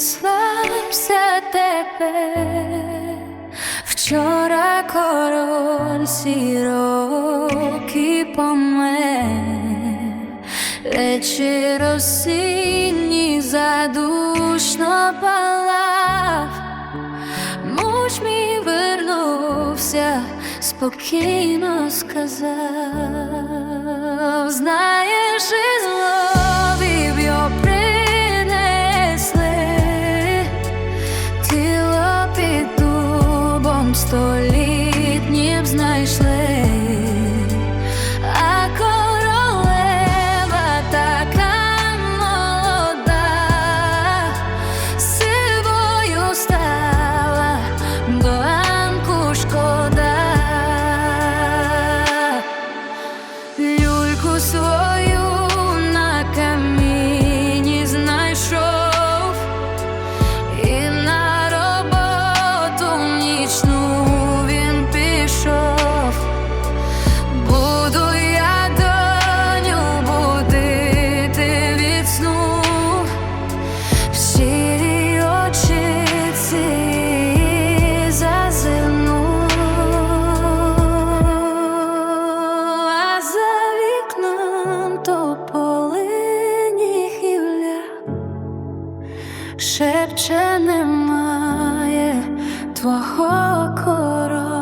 Слався тебе Король сірокі помер, вечір осінній задушно палав, муж мій вернувся, спокійно сказав, дубом столітнім знайшли, а королева така молода. Люльку свою шепче немає твого короля.